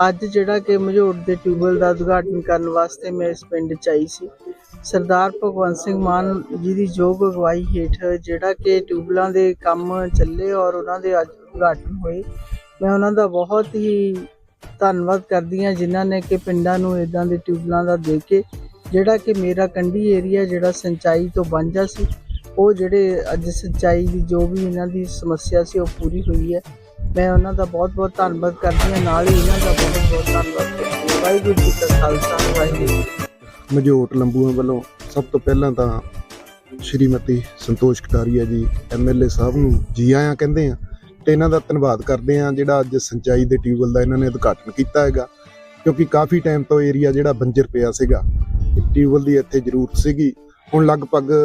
ਅੱਜ ਜਿਹੜਾ ਕਿ ਮਝੋੜ ਦੇ ਟਿਊਬਵੈੱਲ ਦਾ ਉਦਘਾਟਨ ਕਰਨ ਵਾਸਤੇ ਮੈਂ ਇਸ ਪਿੰਡ ਚ ਆਈ ਸੀ। ਸਰਦਾਰ ਭਗਵੰਤ ਸਿੰਘ ਮਾਨ ਜੀ ਦੀ ਯੋਗ ਅਗਵਾਈ ਹੇਠ ਜਿਹੜਾ ਕਿ ਟਿਊਬਵੈੱਲਾਂ ਦੇ ਕੰਮ ਚੱਲੇ ਔਰ ਉਹਨਾਂ ਦੇ ਅੱਜ ਉਦਘਾਟਨ ਹੋਏ। ਮੈਂ ਉਹਨਾਂ ਦਾ ਬਹੁਤ ਹੀ ਧੰਨਵਾਦ ਕਰਦੀ ਹਾਂ ਜਿਨ੍ਹਾਂ ਨੇ ਕਿ ਪਿੰਡਾਂ ਨੂੰ ਇਦਾਂ ਦੇ ਟਿਊਬਵੈੱਲਾਂ ਦਾ ਦੇ ਕੇ ਜਿਹੜਾ ਕਿ ਮੇਰਾ ਕੰਢੀ ਏਰੀਆ ਜਿਹੜਾ ਸਿੰਚਾਈ ਤੋਂ ਵਾਂਝਾ ਸੀ, ਉਹ ਜਿਹੜੇ ਅੱਜ ਸਿੰਚਾਈ ਦੀ ਜੋ ਵੀ ਇਹਨਾਂ ਦੀ ਸਮੱਸਿਆ ਸੀ ਉਹ ਪੂਰੀ ਹੋਈ ਹੈ। ਮੈਂ ਉਹਨਾਂ ਦਾ ਬਹੁਤ ਬਹੁਤ ਧੰਨਵਾਦ ਕਰਦੀ ਹਾਂ। ਨਾਲ ਹੀ ਇਹਨਾਂ ਦਾ ਬਹੁਤ ਬਹੁਤ ਧੰਨਵਾਦ ਕਰਦੀ ਹਾਂ। ਵਾਹਿਗੁਰੂ ਜੀ ਕਾ ਖਾਲਸਾ, ਵਾਹਿਗੁਰੂ ਜੀ ਕੀ ਲੰਬੂਆਂ ਵੱਲੋਂ ਸਭ ਤੋਂ ਪਹਿਲਾਂ ਤਾਂ ਸ਼੍ਰੀਮਤੀ ਸੰਤੋਸ਼ ਕਟਾਰੀਆ ਜੀ ਐਮਐਲਏ ਸਾਹਿਬ ਨੂੰ ਜੀ ਆਇਆਂ ਕਹਿੰਦੇ ਆ ਤੇ ਇਹਨਾਂ ਦਾ ਧੰਨਵਾਦ ਕਰਦੇ ਆ ਜਿਹੜਾ ਅੱਜ ਸਿੰਚਾਈ ਦੇ ਟਿਊਬਵੈੱਲ ਦਾ ਇਹਨਾਂ ਨੇ ਉਦਘਾਟਨ ਕੀਤਾ ਹੈਗਾ। ਕਿਉਂਕਿ ਕਾਫੀ ਟਾਈਮ ਤੋਂ ਏਰੀਆ ਜਿਹੜਾ ਬੰਜਰ ਪਿਆ ਸੀਗਾ ਟਿਊਬਵੈੱਲ ਦੀ ਇੱਥੇ ਜ਼ਰੂਰਤ ਸੀਗੀ। ਹੁਣ ਲਗਭਗ